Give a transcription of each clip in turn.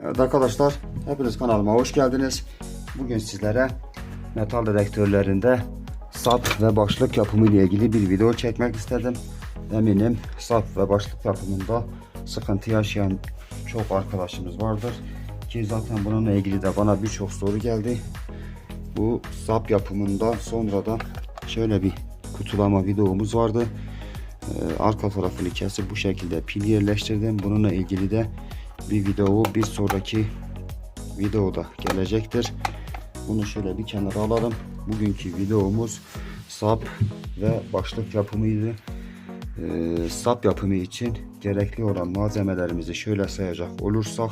Evet arkadaşlar, hepiniz kanalıma hoş geldiniz. Bugün sizlere metal dedektörlerinde sap ve başlık yapımı ile ilgili bir video çekmek istedim. Eminim sap ve başlık yapımında sıkıntı yaşayan çok arkadaşımız vardır. Ki zaten bununla ilgili de bana birçok soru geldi. Bu sap yapımında sonra da şöyle bir kutulama videomuz vardı. Ee, arka tarafını kesip bu şekilde pil yerleştirdim. Bununla ilgili de bir video bir sonraki videoda gelecektir. Bunu şöyle bir kenara alalım. Bugünkü videomuz sap ve başlık yapımıydı. Ee, sap yapımı için gerekli olan malzemelerimizi şöyle sayacak olursak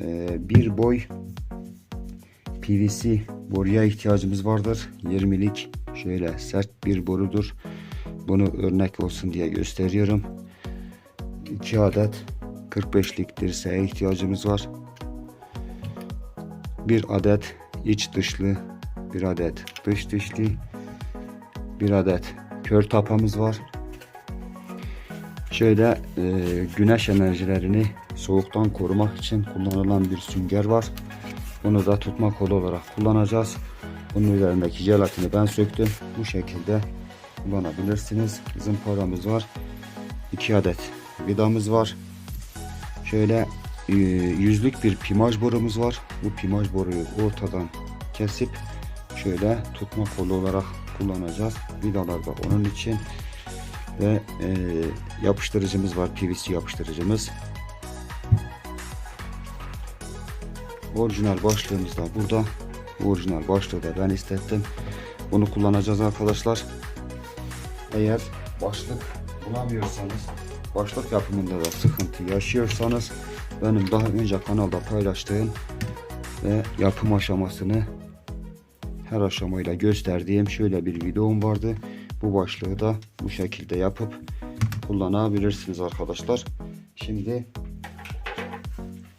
e, bir boy PVC boruya ihtiyacımız vardır. 20'lik şöyle sert bir borudur. Bunu örnek olsun diye gösteriyorum. 2 adet 45'lik dirseğe ihtiyacımız var. Bir adet iç dışlı, bir adet dış dışlı, bir adet kör tapamız var. Şöyle e, güneş enerjilerini soğuktan korumak için kullanılan bir sünger var. Bunu da tutma kolu olarak kullanacağız. Bunun üzerindeki jelatini ben söktüm. Bu şekilde kullanabilirsiniz. Zımparamız var. 2 adet vidamız var. Şöyle e, yüzlük bir pimaj borumuz var. Bu pimaj boruyu ortadan kesip şöyle tutma kolu olarak kullanacağız. Vidalar da onun için ve e, yapıştırıcımız var. PVC yapıştırıcımız. Orijinal başlığımız da burada. Orijinal başlığı da ben istettim. Bunu kullanacağız arkadaşlar. Eğer başlık bulamıyorsanız, başlık yapımında da sıkıntı yaşıyorsanız benim daha önce kanalda paylaştığım ve yapım aşamasını her aşamayla gösterdiğim şöyle bir videom vardı. Bu başlığı da bu şekilde yapıp kullanabilirsiniz arkadaşlar. Şimdi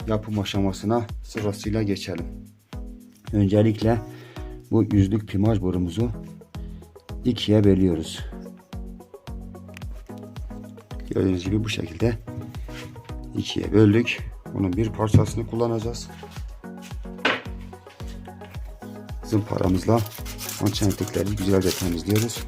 yapım aşamasına sırasıyla geçelim. Öncelikle bu yüzlük pimaj borumuzu ikiye bölüyoruz. Gördüğünüz gibi bu şekilde ikiye böldük. Bunun bir parçasını kullanacağız. Zımparamızla ançentikleri güzelce temizliyoruz.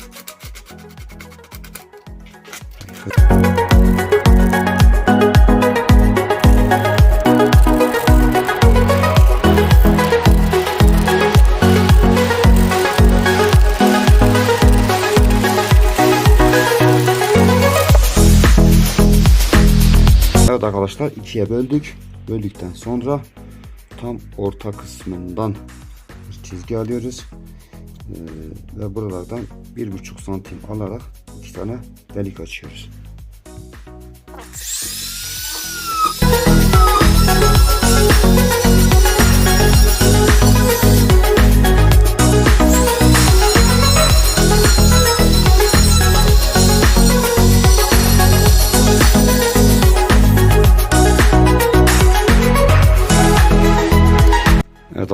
Arkadaşlar ikiye böldük. Böldükten sonra tam orta kısmından bir çizgi alıyoruz. Ee, ve buralardan bir buçuk santim alarak iki tane delik açıyoruz.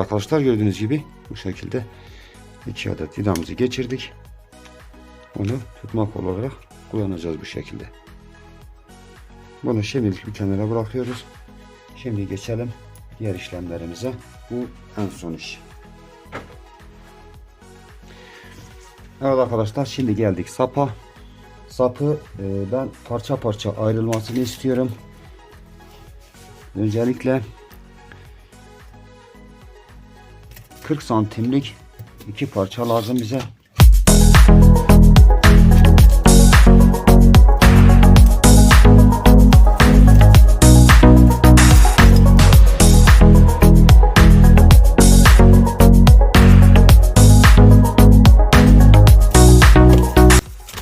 Arkadaşlar gördüğünüz gibi bu şekilde iki adet vidamızı geçirdik. Onu tutma kolu olarak kullanacağız bu şekilde. Bunu şimdilik bir kenara bırakıyoruz. Şimdi geçelim diğer işlemlerimize. Bu en son iş. Evet arkadaşlar şimdi geldik sapa. Sapı e, ben parça parça ayrılmasını istiyorum. Öncelikle 40 santimlik iki parça lazım bize.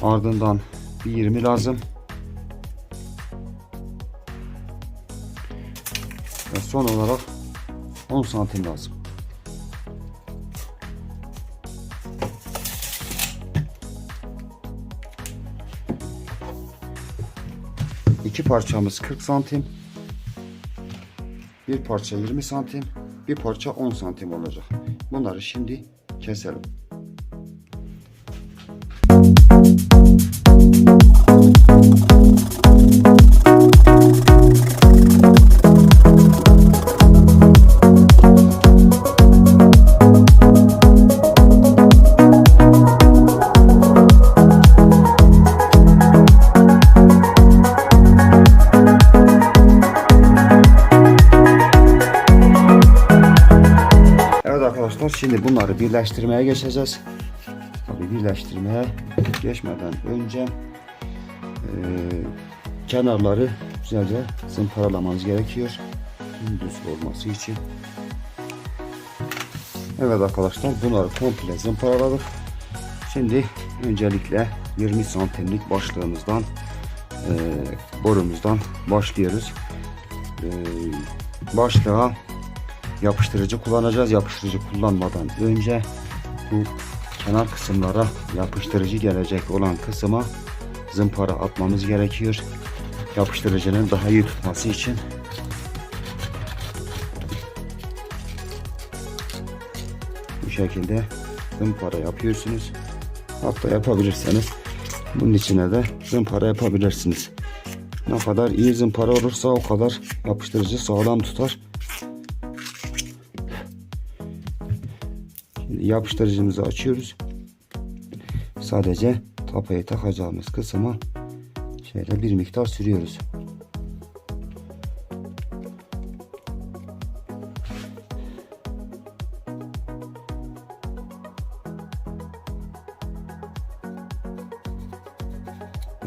Ardından bir 20 lazım. Ve son olarak 10 santim lazım. Parçamız 40 santim. Bir parça 20 santim. Bir parça 10 santim olacak. Bunları şimdi keselim. Birleştirmeye geçeceğiz. Tabii birleştirmeye geçmeden önce eee, kenarları güzelce zımparalamanız gerekiyor. Düz olması için. Evet arkadaşlar bunları komple zımparaladık. Şimdi öncelikle 20 santimlik başlığımızdan eee, borumuzdan başlıyoruz. Eee başlığa yapıştırıcı kullanacağız. Yapıştırıcı kullanmadan önce bu kenar kısımlara yapıştırıcı gelecek olan kısma zımpara atmamız gerekiyor. Yapıştırıcının daha iyi tutması için. Bu şekilde zımpara yapıyorsunuz. Hatta yapabilirseniz bunun içine de zımpara yapabilirsiniz. Ne kadar iyi zımpara olursa o kadar yapıştırıcı sağlam tutar. Yapıştırıcımızı açıyoruz. Sadece tapayı takacağımız kısma şöyle bir miktar sürüyoruz.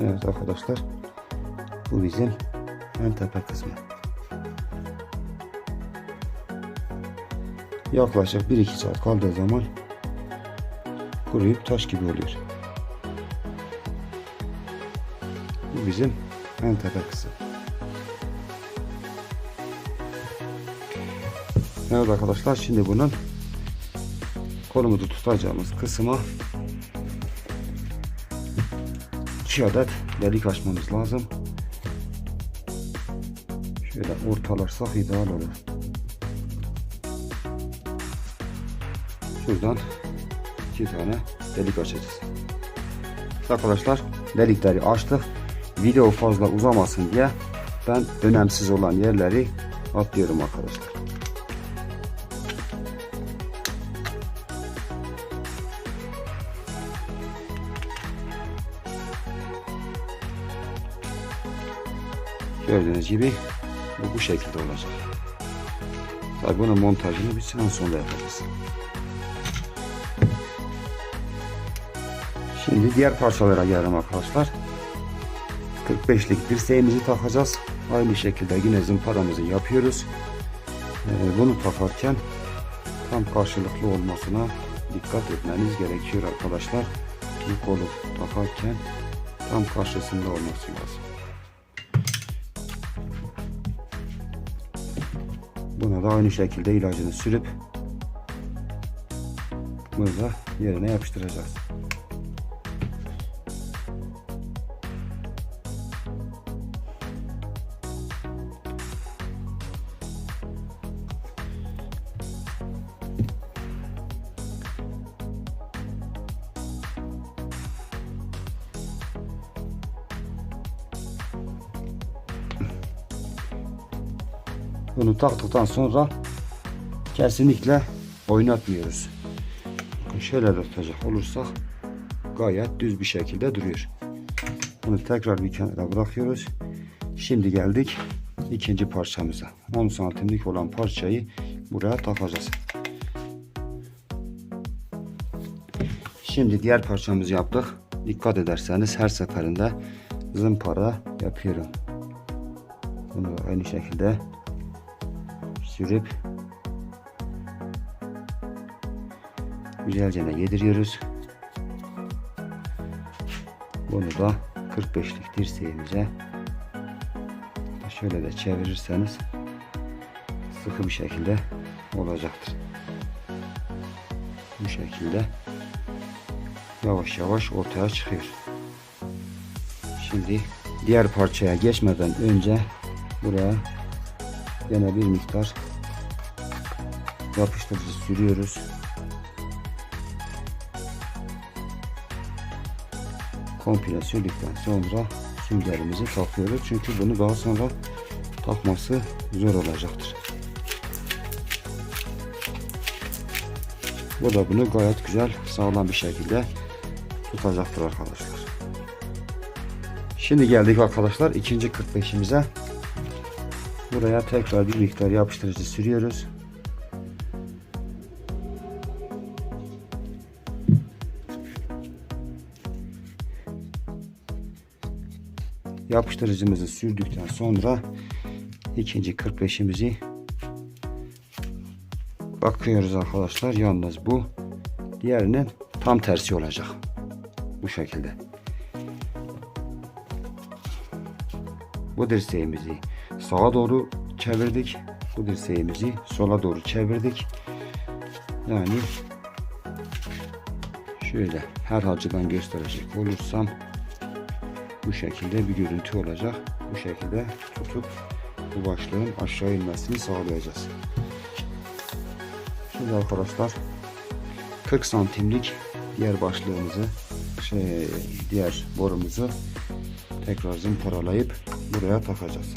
Evet arkadaşlar bu bizim en tepe kısmı. Yaklaşık 1-2 saat kaldığı zaman kuruyup taş gibi oluyor. Bu bizim en tepe kısım. Evet arkadaşlar şimdi bunun kolumuzu tutacağımız kısma 2 adet delik açmamız lazım. Şöyle ortalarsak ideal olur. Şuradan iki tane delik açacağız. Arkadaşlar delikleri açtık. Video fazla uzamasın diye ben önemsiz olan yerleri atlıyorum arkadaşlar. Gördüğünüz gibi bu bu şekilde olacak. Tabii bunun montajını biz en sonunda yapacağız. Şimdi diğer parçalara gelelim arkadaşlar. 45'lik dirseğimizi takacağız. Aynı şekilde yine zımparamızı yapıyoruz. Ee, bunu takarken tam karşılıklı olmasına dikkat etmeniz gerekiyor arkadaşlar. Bu kolu takarken tam karşısında olması lazım. Buna da aynı şekilde ilacını sürüp burada yerine yapıştıracağız. Taktıktan sonra kesinlikle oynatmıyoruz. Şöyle de tutacak olursak gayet düz bir şekilde duruyor. Bunu tekrar bir kenara bırakıyoruz. Şimdi geldik ikinci parçamıza. 10 santimlik olan parçayı buraya takacağız. Şimdi diğer parçamızı yaptık. Dikkat ederseniz her seferinde zımpara yapıyorum. Bunu aynı şekilde sürüp güzelce yediriyoruz. Bunu da 45'lik dirseğimize şöyle de çevirirseniz sıkı bir şekilde olacaktır. Bu şekilde yavaş yavaş ortaya çıkıyor. Şimdi diğer parçaya geçmeden önce buraya yine bir miktar yapıştırıcı sürüyoruz. Komple sürdükten sonra süngerimizi takıyoruz. Çünkü bunu daha sonra takması zor olacaktır. Bu da bunu gayet güzel sağlam bir şekilde tutacaktır arkadaşlar. Şimdi geldik arkadaşlar ikinci 45'imize. Buraya tekrar bir miktar yapıştırıcı sürüyoruz. Yapıştırıcımızı sürdükten sonra ikinci 45'imizi bakıyoruz arkadaşlar. Yalnız bu diğerinin tam tersi olacak. Bu şekilde. Bu dirseğimizi sağa doğru çevirdik. Bu dirseğimizi sola doğru çevirdik. Yani şöyle her açıdan gösterecek olursam bu şekilde bir görüntü olacak. Bu şekilde tutup bu başlığın aşağı inmesini sağlayacağız. Şimdi arkadaşlar 40 santimlik diğer başlığımızı şey diğer borumuzu tekrar zımparalayıp buraya takacağız.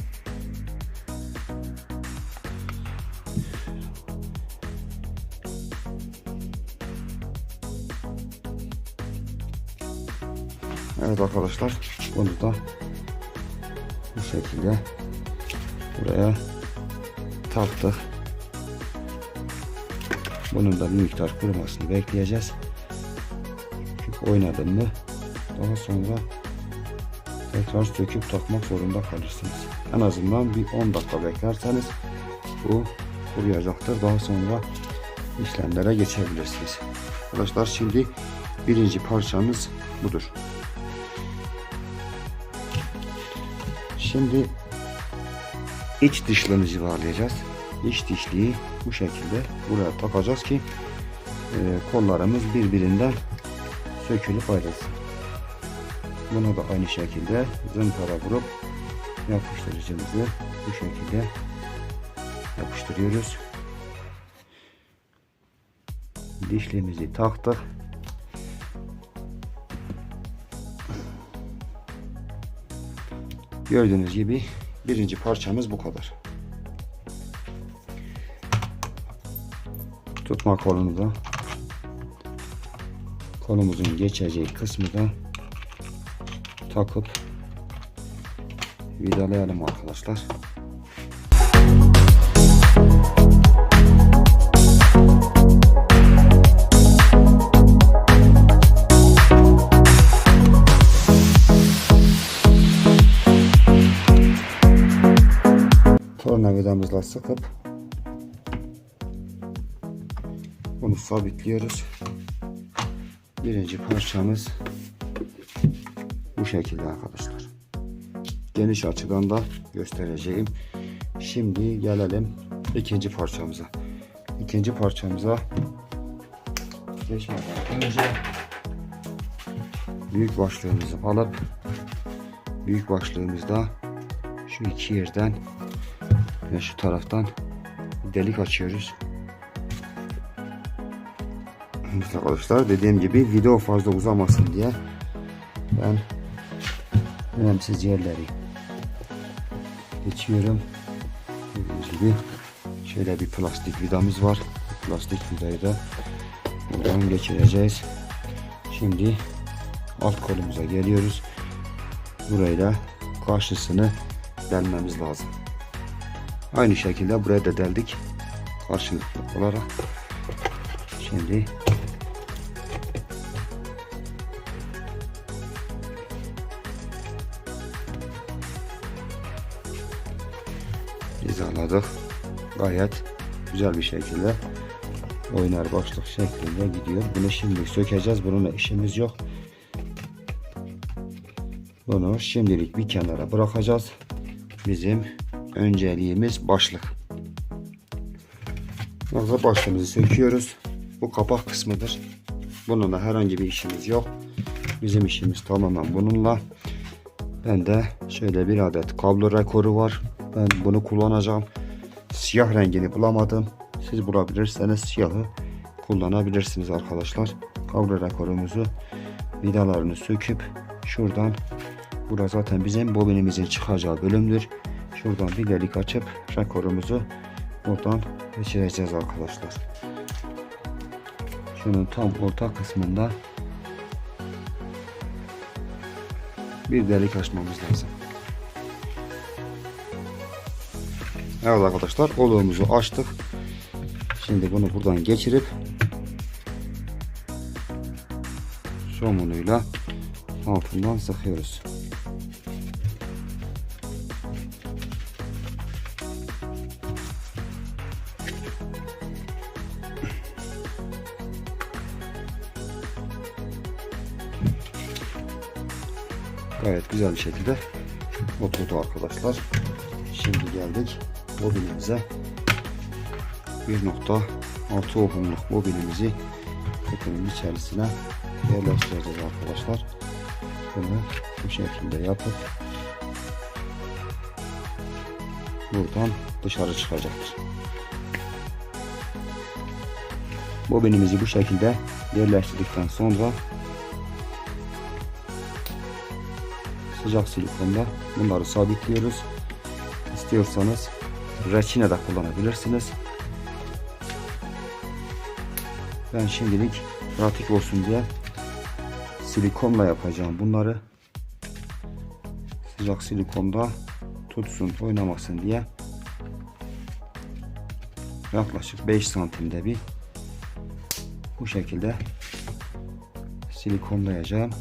Evet arkadaşlar bunu da bu şekilde buraya taktık. Bunun da bir miktar kurumasını bekleyeceğiz. Çünkü oynadım mı daha sonra tekrar söküp takmak zorunda kalırsınız. En azından bir 10 dakika beklerseniz bu kuruyacaktır. Daha sonra işlemlere geçebilirsiniz. Arkadaşlar şimdi birinci parçamız budur. Şimdi iç dışlığımızı bağlayacağız. İç dişliği bu şekilde buraya takacağız ki e, kollarımız birbirinden sökülüp ayrılsın. Bunu da aynı şekilde zımpara vurup yapıştırıcımızı bu şekilde yapıştırıyoruz. Dişliğimizi taktık. Gördüğünüz gibi birinci parçamız bu kadar. Tutma kolunu da kolumuzun geçeceği kısmı da takıp vidalayalım arkadaşlar. Tornavidamızla sıkıp bunu sabitliyoruz. Birinci parçamız bu şekilde arkadaşlar. Geniş açıdan da göstereceğim. Şimdi gelelim ikinci parçamıza. İkinci parçamıza geçmeden önce büyük başlığımızı alıp büyük başlığımızda şu iki yerden ve şu taraftan delik açıyoruz. Evet arkadaşlar dediğim gibi video fazla uzamasın diye ben önemsiz yerleri geçiyorum. Gördüğünüz gibi şöyle bir plastik vidamız var. Plastik vidayı da buradan geçireceğiz. Şimdi alt kolumuza geliyoruz. Burayla karşısını delmemiz lazım. Aynı şekilde buraya da deldik. Karşılıklı olarak. Şimdi hizaladık. Gayet güzel bir şekilde oynar başlık şeklinde gidiyor. Bunu şimdi sökeceğiz. Bununla işimiz yok. Bunu şimdilik bir kenara bırakacağız. Bizim önceliğimiz başlık. Yoksa başlığımızı söküyoruz. Bu kapak kısmıdır. Bununla herhangi bir işimiz yok. Bizim işimiz tamamen bununla. Ben de şöyle bir adet kablo rekoru var. Ben bunu kullanacağım. Siyah rengini bulamadım. Siz bulabilirseniz siyahı kullanabilirsiniz arkadaşlar. Kablo rekorumuzu vidalarını söküp şuradan Burası zaten bizim bobinimizin çıkacağı bölümdür. Şuradan bir delik açıp rekorumuzu buradan geçireceğiz arkadaşlar. Şunun tam orta kısmında bir delik açmamız lazım. Evet arkadaşlar oluğumuzu açtık. Şimdi bunu buradan geçirip somunuyla altından sıkıyoruz. Gayet güzel bir şekilde oturdu arkadaşlar. Şimdi geldik bobinimize. 1.6 ohmluk bobinimizi kutunun içerisine yerleştireceğiz arkadaşlar. Bunu bu şekilde yapıp buradan dışarı çıkacaktır. Bobinimizi bu şekilde yerleştirdikten sonra sıcak silikonda bunları sabitliyoruz. İstiyorsanız reçine de kullanabilirsiniz. Ben şimdilik pratik olsun diye silikonla yapacağım bunları. Sıcak silikonda tutsun oynamasın diye yaklaşık 5 santimde bir bu şekilde silikonlayacağım.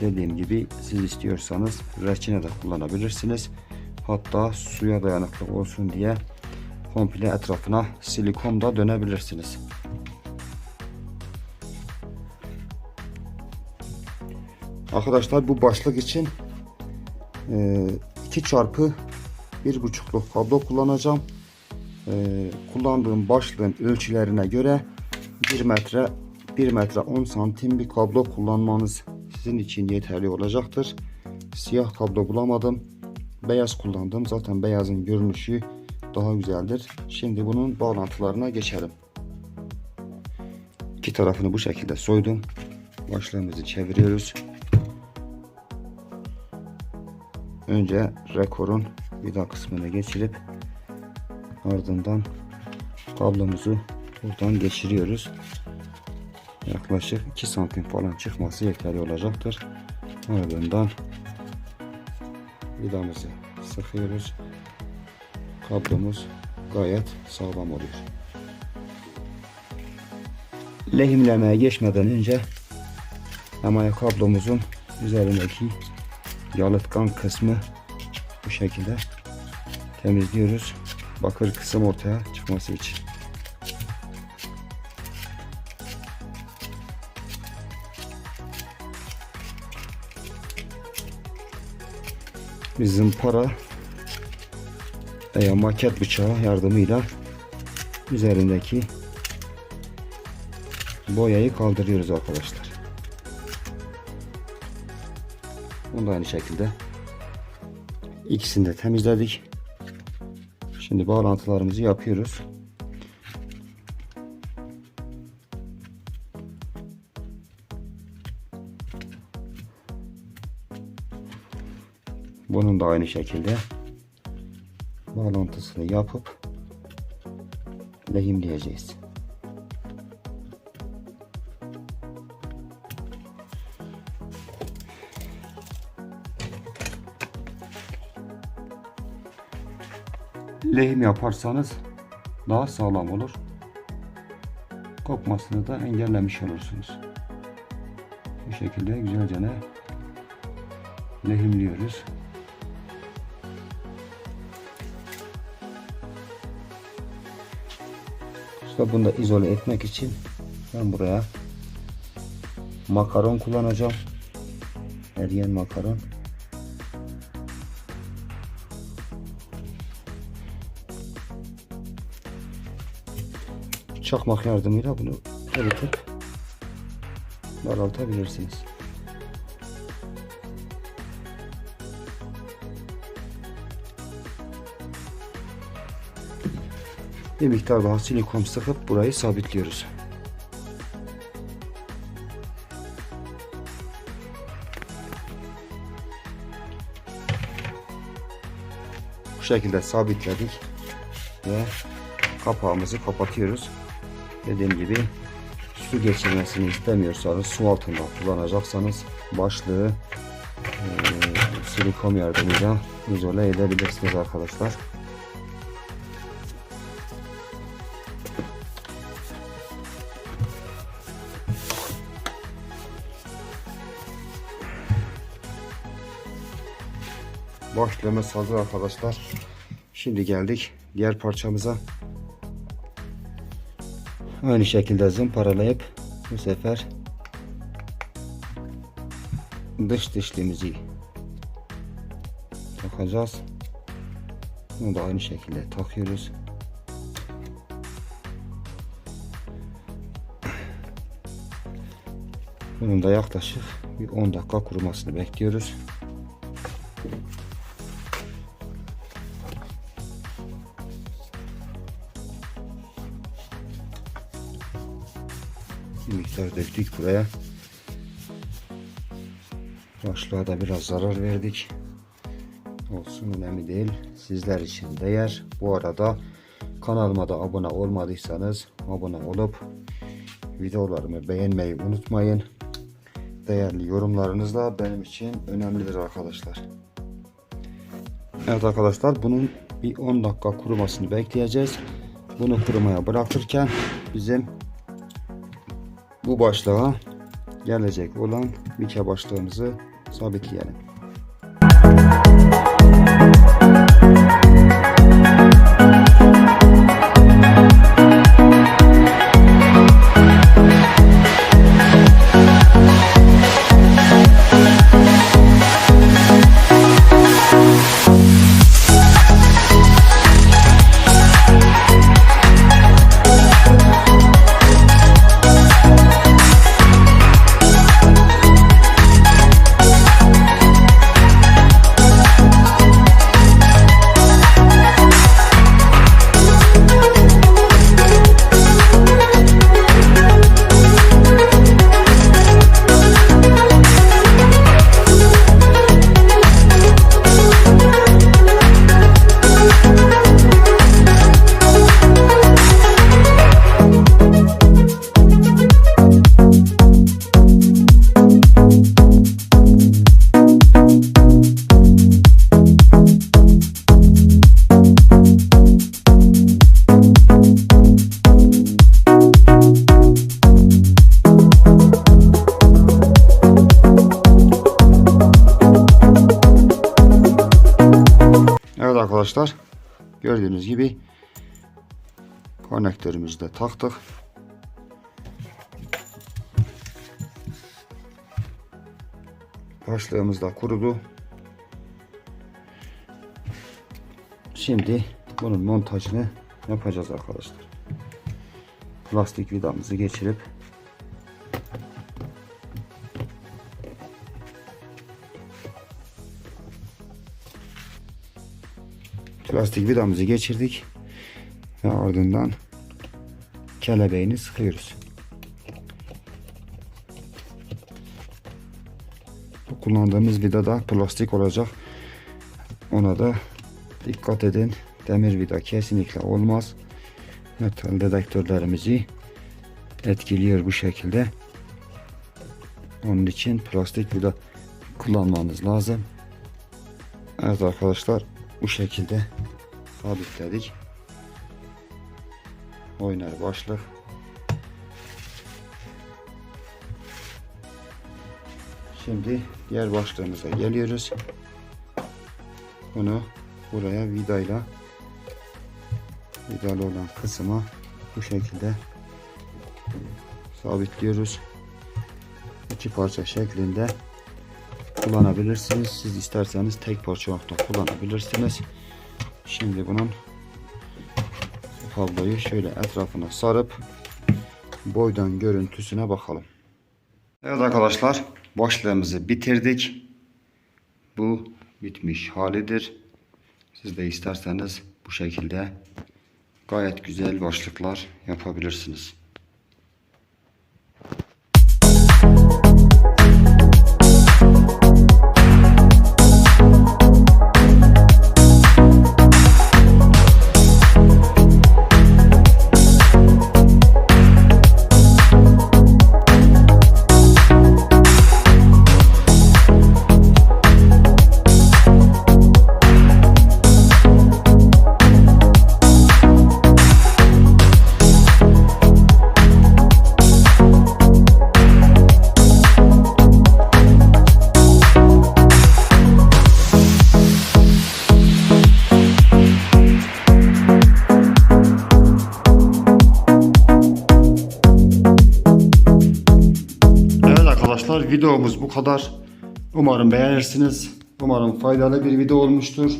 Dediğim gibi siz istiyorsanız reçine de kullanabilirsiniz. Hatta suya dayanıklı olsun diye komple etrafına silikon da dönebilirsiniz. Arkadaşlar bu başlık için 2 çarpı bir buçukluk kablo kullanacağım. E, kullandığım başlığın ölçülerine göre 1 metre 1 metre 10 santim bir kablo kullanmanız sizin için yeterli olacaktır. Siyah kablo bulamadım. Beyaz kullandım. Zaten beyazın görünüşü daha güzeldir. Şimdi bunun bağlantılarına geçelim. İki tarafını bu şekilde soydum. Başlığımızı çeviriyoruz. Önce rekorun vida kısmını geçirip ardından kablomuzu buradan geçiriyoruz. Yaklaşık 2 santim falan çıkması yeterli olacaktır. Ardından vidamızı sıkıyoruz. Kablomuz gayet sağlam oluyor. Lehimlemeye geçmeden önce hemen kablomuzun üzerindeki yalıtkan kısmı bu şekilde temizliyoruz. Bakır kısım ortaya çıkması için. Bir zımpara veya maket bıçağı yardımıyla üzerindeki boyayı kaldırıyoruz arkadaşlar. Bunu da aynı şekilde ikisini de temizledik. Şimdi bağlantılarımızı yapıyoruz. Bunun da aynı şekilde bağlantısını yapıp lehimleyeceğiz. Lehim yaparsanız daha sağlam olur. Kopmasını da engellemiş olursunuz. Bu şekilde güzelce lehimliyoruz. İşte bunu da izole etmek için ben buraya makaron kullanacağım. Eriyen makaron. Çakmak yardımıyla bunu eritip daraltabilirsiniz. Bir miktar daha silikon sıkıp burayı sabitliyoruz. Bu şekilde sabitledik ve kapağımızı kapatıyoruz. Dediğim gibi su geçirmesini istemiyorsanız su altında kullanacaksanız başlığı e, silikon yardımıyla izole edebilirsiniz arkadaşlar. Başlığımız hazır arkadaşlar. Şimdi geldik diğer parçamıza. Aynı şekilde zımparalayıp bu sefer dış dişlimizi takacağız. Bunu da aynı şekilde takıyoruz. Bunun da yaklaşık bir 10 dakika kurumasını bekliyoruz. Bir miktar döktük buraya. Başlığa da biraz zarar verdik. Olsun önemli değil. Sizler için değer. Bu arada kanalıma da abone olmadıysanız abone olup videolarımı beğenmeyi unutmayın. Değerli yorumlarınız da benim için önemlidir arkadaşlar. Evet arkadaşlar bunun bir 10 dakika kurumasını bekleyeceğiz. Bunu kurumaya bırakırken bizim bu başlığa gelecek olan mike başlığımızı sabitleyelim. Arkadaşlar gördüğünüz gibi konnektörümüzü de taktık. Başlığımız da kurudu. Şimdi bunun montajını yapacağız arkadaşlar. Plastik vidamızı geçirip plastik vidamızı geçirdik ve ardından kelebeğini sıkıyoruz. Kullandığımız vida da plastik olacak. Ona da dikkat edin. Demir vida kesinlikle olmaz. Metal dedektörlerimizi etkiliyor bu şekilde. Onun için plastik vida kullanmanız lazım. Evet arkadaşlar bu şekilde sabitledik. Oynar başlık. Şimdi diğer başlığımıza geliyoruz. Bunu buraya vidayla vidalı olan kısma bu şekilde sabitliyoruz. İki parça şeklinde kullanabilirsiniz. Siz isterseniz tek parça olarak da kullanabilirsiniz. Şimdi bunun kabloyu şöyle etrafına sarıp boydan görüntüsüne bakalım. Evet arkadaşlar başlığımızı bitirdik. Bu bitmiş halidir. Siz de isterseniz bu şekilde gayet güzel başlıklar yapabilirsiniz. Videomuz bu kadar. Umarım beğenirsiniz. Umarım faydalı bir video olmuştur.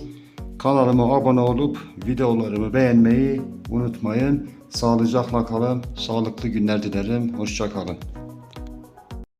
Kanalıma abone olup videolarımı beğenmeyi unutmayın. Sağlıcakla kalın. Sağlıklı günler dilerim. Hoşça kalın.